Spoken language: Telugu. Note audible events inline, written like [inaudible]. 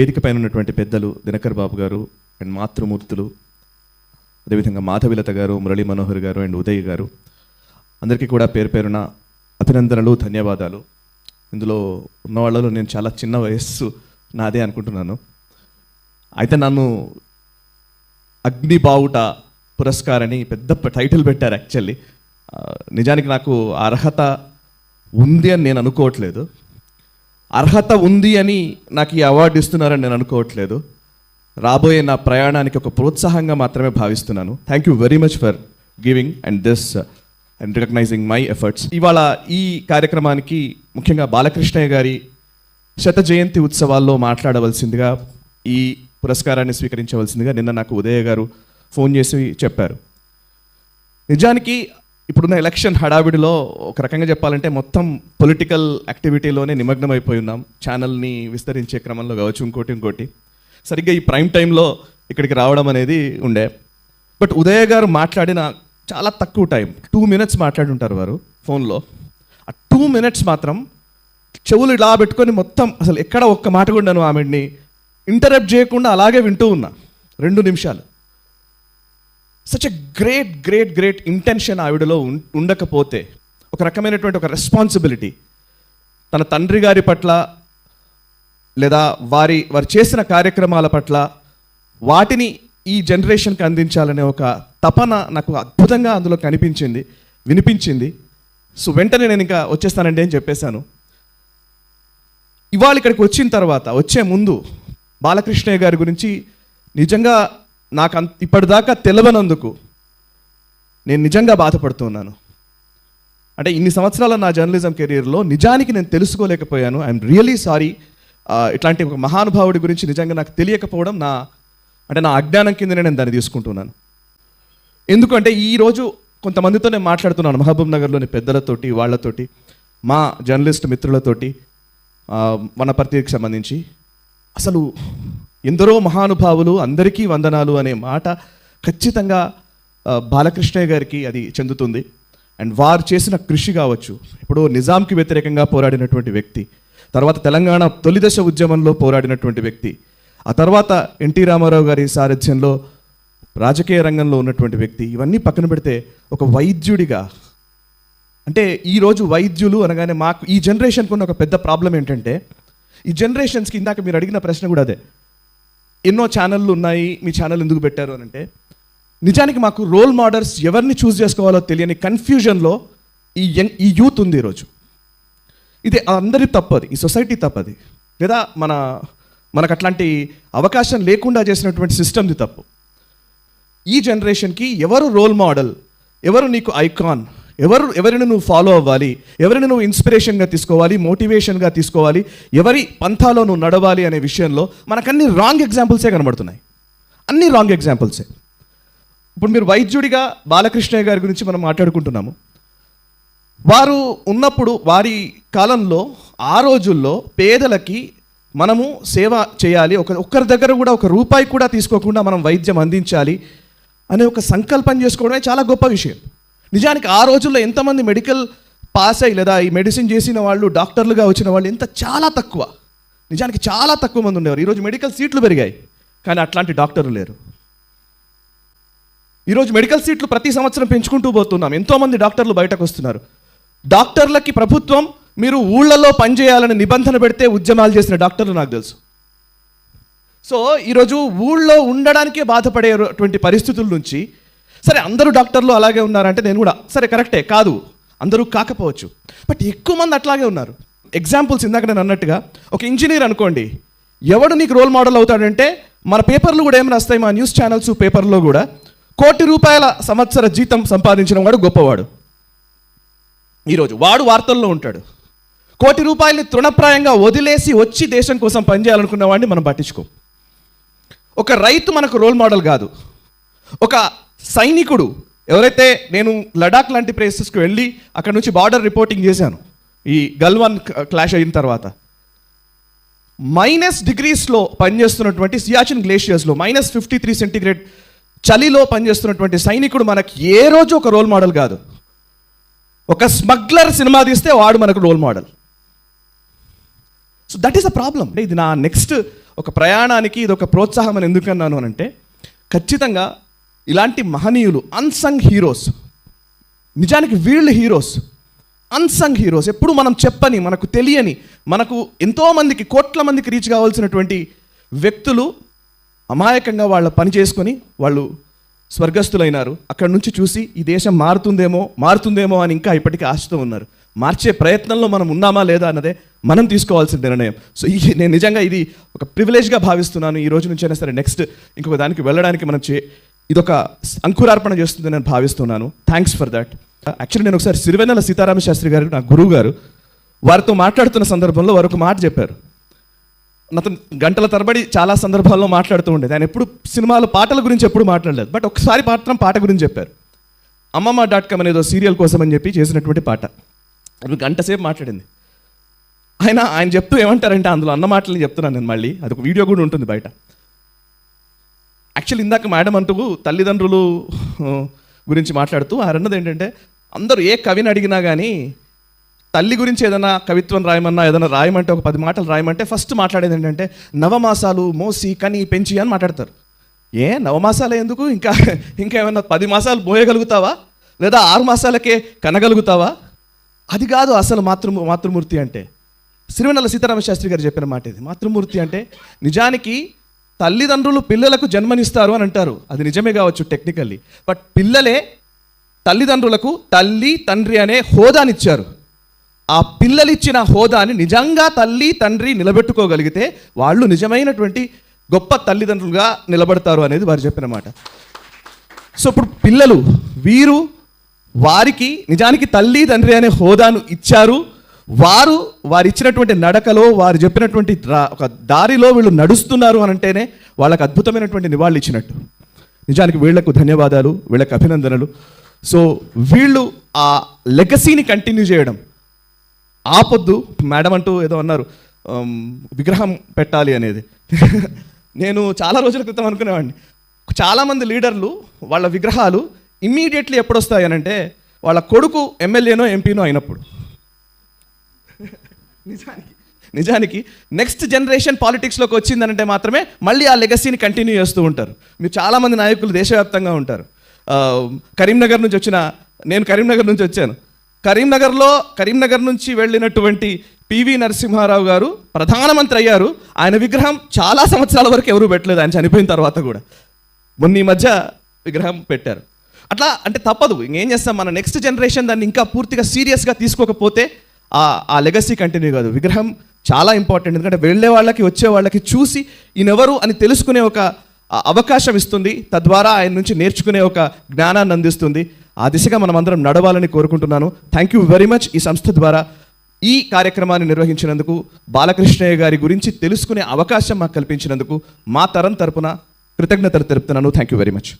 వేదిక పైన ఉన్నటువంటి పెద్దలు దినకర్ బాబు గారు అండ్ మాతృమూర్తులు అదేవిధంగా మాధవిలత గారు మురళీ మనోహర్ గారు అండ్ ఉదయ్ గారు. అందరికీ కూడా పేరు పేరున అభినందనలు ధన్యవాదాలు. ఇందులో ఉన్న వాళ్ళలో నేను చాలా చిన్న వయస్సు నాదే అనుకుంటున్నాను. అయితే నన్ను అగ్ని బావుట పురస్కారని పెద్ద టైటిల్ పెట్టారు యాక్చువల్లీ. నిజానికి నాకు అర్హత ఉంది అని నేను అనుకోవట్లేదు. అర్హత ఉంది అని నాకు ఈ అవార్డు ఇస్తున్నారని నేను అనుకోవట్లేదు. రాబోయే నా ప్రయాణానికి ఒక ప్రోత్సాహంగా మాత్రమే భావిస్తున్నాను. Thank you very much for giving and this and recognising my efforts ఇవాళ ఈ కార్యక్రమానికి ముఖ్యంగా బాలకృష్ణయ్య గారి శత జయంతి ఉత్సవాల్లో మాట్లాడవలసిందిగా ఈ పురస్కారాన్ని స్వీకరించవలసిందిగా నిన్న నాకు ఉదయ గారు ఫోన్ చేసి చెప్పారు. నిజానికి ఇప్పుడున్న ఎలక్షన్ హడావిడిలో ఒక రకంగా చెప్పాలంటే మొత్తం పొలిటికల్ యాక్టివిటీలోనే నిమగ్నం అయిపోయి ఉన్నాం. ఛానల్ని విస్తరించే క్రమంలో కావచ్చు ఇంకోటి ఇంకోటి. సరిగ్గా ఈ ప్రైమ్ టైంలో ఇక్కడికి రావడం అనేది ఉండే. బట్ ఉదయ గారు మాట్లాడిన చాలా తక్కువ టైం టూ మినిట్స్ మాట్లాడి ఉంటారు వారు ఫోన్లో. ఆ టూ మినిట్స్ మాత్రం చెవులు ఇలా పెట్టుకొని మొత్తం అసలు ఎక్కడ ఒక్క మాట కూడా ఆమెని ఇంటరప్ట్ చేయకుండా అలాగే వింటూ ఉన్నా. రెండు నిమిషాలు. Such a great great great intention ఆవిడలో ఉండకపోతే ఒక రకమైనటువంటి ఒక రెస్పాన్సిబిలిటీ తన తండ్రి గారి పట్ల లేదా వారి వారు చేసిన కార్యక్రమాల పట్ల వాటిని ఈ జనరేషన్కి అందించాలనే ఒక తపన నాకు అద్భుతంగా అందులో కనిపించింది వినిపించింది. సో వెంటనే నేను ఇంకా వచ్చేస్తానండి అని చెప్పేశాను. ఇవాళ ఇక్కడికి వచ్చిన తర్వాత వచ్చే ముందు బాలకృష్ణయ్య గారి గురించి నిజంగా నాకు అంత ఇప్పటిదాకా తెలవనందుకు నేను నిజంగా బాధపడుతున్నాను. అంటే ఇన్ని సంవత్సరాల నా జర్నలిజం కెరీర్లో నిజానికి నేను తెలుసుకోలేకపోయాను. I'm really sorry. ఇట్లాంటి ఒక మహానుభావుడి గురించి నిజంగా నాకు తెలియకపోవడం నా అంటే నా అజ్ఞానం కిందనే నేను దాన్ని తీసుకుంటున్నాను. ఎందుకంటే ఈరోజు కొంతమందితో నేను మాట్లాడుతున్నాను మహబూబ్ నగర్లోని పెద్దలతోటి వాళ్ళతోటి మా జర్నలిస్ట్ మిత్రులతోటి వనపర్తికి సంబంధించి. అసలు ఎందరో మహానుభావులు అందరికీ వందనాలు అనే మాట ఖచ్చితంగా బాలకృష్ణయ్య గారికి అది చెందుతుంది. అండ్ వారు చేసిన కృషి కావచ్చు ఇప్పుడు నిజాంకి వ్యతిరేకంగా పోరాడినటువంటి వ్యక్తి తర్వాత తెలంగాణ తొలిదశ ఉద్యమంలో పోరాడినటువంటి వ్యక్తి ఆ తర్వాత ఎన్టీ రామారావు గారి సారథ్యంలో రాజకీయ రంగంలో ఉన్నటువంటి వ్యక్తి ఇవన్నీ పక్కన పెడితే ఒక వైద్యుడిగా అంటే ఈరోజు వైద్యులు అనగానే మాకు ఈ జనరేషన్కి ఉన్న ఒక పెద్ద ప్రాబ్లం ఏంటంటే ఈ జనరేషన్స్కి ఇందాక మీరు అడిగిన ప్రశ్న కూడా అదే ఎన్నో ఛానళ్ళు ఉన్నాయి మీ ఛానల్ ఎందుకు పెట్టారు అని అంటే నిజానికి మాకు రోల్ మోడల్స్ ఎవరిని చూస్ చేసుకోవాలో తెలియని కన్ఫ్యూజన్లో ఈ యంగ్ ఈ యూత్ ఉంది ఈరోజు. ఇది అందరి తప్పది ఈ సొసైటీ తప్పది. లేదా మన మనకు అట్లాంటి అవకాశం లేకుండా చేసినటువంటి సిస్టమ్ది తప్పు. ఈ జనరేషన్కి ఎవరు రోల్ మోడల్ ఎవరు నీకు ఐకాన్ ఎవరు ఎవరిని నువ్వు ఫాలో అవ్వాలి? ఎవరిని నువ్వు ఇన్స్పిరేషన్గా తీసుకోవాలి? మోటివేషన్గా తీసుకోవాలి? ఎవరి పంథాలో నువ్వు నడవాలి అనే విషయంలో మనకు అన్ని రాంగ్ ఎగ్జాంపుల్సే కనబడుతున్నాయి. అన్ని రాంగ్ ఎగ్జాంపుల్సే ఇప్పుడు మీరు వైద్యుడిగా బాలకృష్ణయ్య గారి గురించి మనం మాట్లాడుకుంటున్నాము. వారు ఉన్నప్పుడు వారి కాలంలో ఆ రోజుల్లో పేదలకి మనము సేవ చేయాలి. ఒక ఒక్కరి దగ్గర కూడా ఒక రూపాయి కూడా తీసుకోకుండా మనం వైద్యం అందించాలి అనే ఒక సంకల్పం చేసుకోవడమే చాలా గొప్ప విషయం. నిజానికి ఆ రోజుల్లో ఎంతమంది మెడికల్ పాస్ అయ్యి లేదా ఈ మెడిసిన్ చేసిన వాళ్ళు డాక్టర్లుగా వచ్చిన వాళ్ళు ఎంత చాలా తక్కువ. నిజానికి చాలా తక్కువ మంది ఉండేవారు. ఈరోజు మెడికల్ సీట్లు పెరిగాయి కానీ అట్లాంటి డాక్టర్లు లేరు. ఈరోజు మెడికల్ సీట్లు ప్రతి సంవత్సరం పెంచుకుంటూ పోతున్నాం. ఎంతోమంది డాక్టర్లు బయటకు వస్తున్నారు. డాక్టర్లకి ప్రభుత్వం మీరు ఊళ్ళల్లో పనిచేయాలని నిబంధన పెడితే ఉద్యమాలు చేసిన డాక్టర్లు నాకు తెలుసు. సో ఈరోజు ఊళ్ళో ఉండడానికే బాధపడేటువంటి పరిస్థితుల నుంచి సరే అందరూ డాక్టర్లు అలాగే ఉన్నారంటే నేను కూడా సరే కరెక్టే కాదు అందరూ కాకపోవచ్చు. బట్ ఎక్కువ మంది అట్లాగే ఉన్నారు. ఎగ్జాంపుల్స్ ఇందాక నేను అన్నట్టుగా ఒక ఇంజనీర్ అనుకోండి ఎవడు నీకు రోల్ మోడల్ అవుతాడంటే మన పేపర్లు కూడా ఏం రాస్తాయి మా న్యూస్ ఛానల్స్ పేపర్లో కూడా కోటి రూపాయల సంవత్సర జీతం సంపాదించిన వాడు గొప్పవాడు. ఈరోజు వాడు వార్తల్లో ఉంటాడు. కోటి రూపాయలని తృణప్రాయంగా వదిలేసి వచ్చి దేశం కోసం పనిచేయాలనుకున్న వాడిని మనం పట్టించుకోం. ఒక రైతు మనకు రోల్ మోడల్ కాదు. ఒక సైనికుడు. ఎవరైతే నేను లడాక్ లాంటి ప్లేసెస్కి వెళ్ళి అక్కడ నుంచి బార్డర్ రిపోర్టింగ్ చేశాను ఈ గల్వాన్ క్లాష్ అయిన తర్వాత. మైనస్ డిగ్రీస్లో పనిచేస్తున్నటువంటి సియాచిన్ గ్లేషియర్స్లో మైనస్ ఫిఫ్టీ త్రీ సెంటిగ్రేడ్ చలిలో పనిచేస్తున్నటువంటి సైనికుడు మనకు ఏ రోజు ఒక రోల్ మోడల్ కాదు. ఒక స్మగ్లర్ సినిమా తీస్తే వాడు మనకు role model. So that is a problem ఇది నా నెక్స్ట్ ఒక ప్రయాణానికి ఇది ఒక ప్రోత్సాహం అని ఎందుకన్నాను అని అంటే ఖచ్చితంగా ఇలాంటి మహనీయులు అన్సంగ్ హీరోస్ నిజానికి వీళ్ళు హీరోస్ అన్సంగ్ హీరోస్ ఎప్పుడు మనం చెప్పని మనకు తెలియని మనకు ఎంతోమందికి కోట్ల మందికి రీచ్ కావాల్సినటువంటి వ్యక్తులు అమాయకంగా వాళ్ళ పని చేసుకొని వాళ్ళు స్వర్గస్థులైనారు. అక్కడ నుంచి చూసి ఈ దేశం మారుతుందేమో మారుతుందేమో అని ఇంకా ఇప్పటికీ ఆశతో ఉన్నారు. మార్చే ప్రయత్నంలో మనం ఉన్నామా లేదా అన్నదే మనం తీసుకోవాల్సిన నిర్ణయం. సో ఈ నేను నిజంగా ఇది ఒక ప్రివిలేజ్గా భావిస్తున్నాను. ఈ రోజు నుంచైనా సరే నెక్స్ట్ ఇంకొక దానికి వెళ్ళడానికి మనం చే ఇదొక అంకురార్పణ చేస్తుందని నేను భావిస్తున్నాను. థ్యాంక్స్ ఫర్ దట్ యాక్చువల్లీ నేను ఒకసారి సిరివెన్నెల సీతారామ శాస్త్రి గారు నా గురువు గారు వారితో మాట్లాడుతున్న సందర్భంలో వారు ఒక మాట చెప్పారు. అతను గంటల తరబడి చాలా సందర్భాల్లో మాట్లాడుతూ ఉండేది ఆయన ఎప్పుడు సినిమాలు పాటల గురించి ఎప్పుడు మాట్లాడలేదు. బట్ ఒకసారి మాత్రం పాట గురించి చెప్పారు. అమ్మమ్మ డాట్ కామ్ అనేదో సీరియల్ కోసం అని చెప్పి చేసినటువంటి పాట. అది గంట సేపు మాట్లాడింది. ఆయన ఆయన చెప్తూ ఏమంటారంటే అందులో అన్న మాటలు చెప్తున్నాను నేను మళ్ళీ. అది ఒక వీడియో కూడా ఉంటుంది బయట. యాక్చువల్ ఇందాక మేడం అంటూ తల్లిదండ్రులు గురించి మాట్లాడుతూ ఆయన అన్నది ఏంటంటే అందరూ ఏ కవిని అడిగినా కానీ తల్లి గురించి ఏదైనా కవిత్వం రాయమన్నా ఏదైనా రాయమంటే ఒక పది మాటలు రాయమంటే ఫస్ట్ మాట్లాడేది ఏంటంటే నవమాసాలు మోసి కని పెంచి అని మాట్లాడతారు. ఏ నవమాసాలే ఎందుకు? ఇంకా ఇంకా ఏమన్నా పది మాసాలు పోయగలుగుతావా లేదా ఆరు మాసాలకే కనగలుగుతావా? అది కాదు అసలు మాతృ మాతృమూర్తి అంటే. సిరివెన్నెల సీతారామ శాస్త్రి గారు చెప్పిన మాట ఇది. మాతృమూర్తి అంటే నిజానికి తల్లిదండ్రులు పిల్లలకు జన్మనిస్తారు అని అంటారు. అది నిజమే కావచ్చు టెక్నికల్లీ బట్ పిల్లలే తల్లిదండ్రులకు తల్లి తండ్రి అనే హోదానిచ్చారు. ఆ పిల్లలిచ్చిన హోదాని నిజంగా తల్లి తండ్రి నిలబెట్టుకోగలిగితే వాళ్ళు నిజమైనటువంటి గొప్ప తల్లిదండ్రులుగా నిలబడతారు అనేది వారు చెప్పిన మాట. సో ఇప్పుడు పిల్లలు వీరు వారికి నిజానికి తల్లి తండ్రి అనే హోదాను ఇచ్చారు. వారు వారు ఇచ్చినటువంటి నడకలో వారు చెప్పినటువంటి ఒక దారిలో వీళ్ళు నడుస్తున్నారు అని అంటేనే వాళ్ళకి అద్భుతమైనటువంటి నివాళులు ఇచ్చినట్టు. నిజానికి వీళ్ళకు ధన్యవాదాలు వీళ్ళకి అభినందనలు. సో వీళ్ళు ఆ లెగసీని కంటిన్యూ చేయడం ఆపొద్దు మేడం అంటూ ఏదో అన్నారు విగ్రహం పెట్టాలి అనేది. [laughs] నేను చాలా రోజుల క్రితం అనుకునేవాడిని. చాలామంది లీడర్లు వాళ్ళ విగ్రహాలు ఇమ్మీడియట్లీ ఎప్పుడొస్తాయనంటే అని అంటే వాళ్ళ కొడుకు ఎమ్మెల్యేనో ఎంపీనో అయినప్పుడు. నిజానికి. నిజానికి నెక్స్ట్ జనరేషన్ పాలిటిక్స్లోకి వచ్చిందనంటే మాత్రమే మళ్ళీ ఆ లెగసీని కంటిన్యూ చేస్తూ ఉంటారు. మీరు చాలామంది నాయకులు దేశవ్యాప్తంగా ఉంటారు. కరీంనగర్ నుంచి వచ్చిన నేను కరీంనగర్ నుంచి వచ్చాను. కరీంనగర్లో కరీంనగర్ నుంచి వెళ్ళినటువంటి పివి నరసింహారావు గారు ప్రధానమంత్రి అయ్యారు. ఆయన విగ్రహం చాలా సంవత్సరాల వరకు ఎవరు పెట్టలేదు. ఆయన చనిపోయిన తర్వాత కూడా. మొన్న ఈ మధ్య విగ్రహం పెట్టారు. అట్లా అంటే తప్పదు. ఇంకేం చేస్తాం? మన నెక్స్ట్ జనరేషన్ దాన్ని ఇంకా పూర్తిగా సీరియస్గా తీసుకోకపోతే ఆ ఆ లెగసీ కంటిన్యూ కాదు. విగ్రహం చాలా ఇంపార్టెంట్ ఎందుకంటే వెళ్ళే వాళ్ళకి వచ్చే వాళ్ళకి చూసి ఈయనెవరు అని తెలుసుకునే ఒక అవకాశం ఇస్తుంది. తద్వారా ఆయన నుంచి నేర్చుకునే ఒక జ్ఞానాన్ని అందిస్తుంది. ఆ దిశగా మనం అందరం నడవాలని కోరుకుంటున్నాను. థ్యాంక్ యూ వెరీ మచ్ ఈ సంస్థ ద్వారా ఈ కార్యక్రమాన్ని నిర్వహించినందుకు బాలకృష్ణయ్య గారి గురించి తెలుసుకునే అవకాశం మాకు కల్పించినందుకు మా తరం తరపున కృతజ్ఞతలు తెలుపుతున్నాను. Thank you very much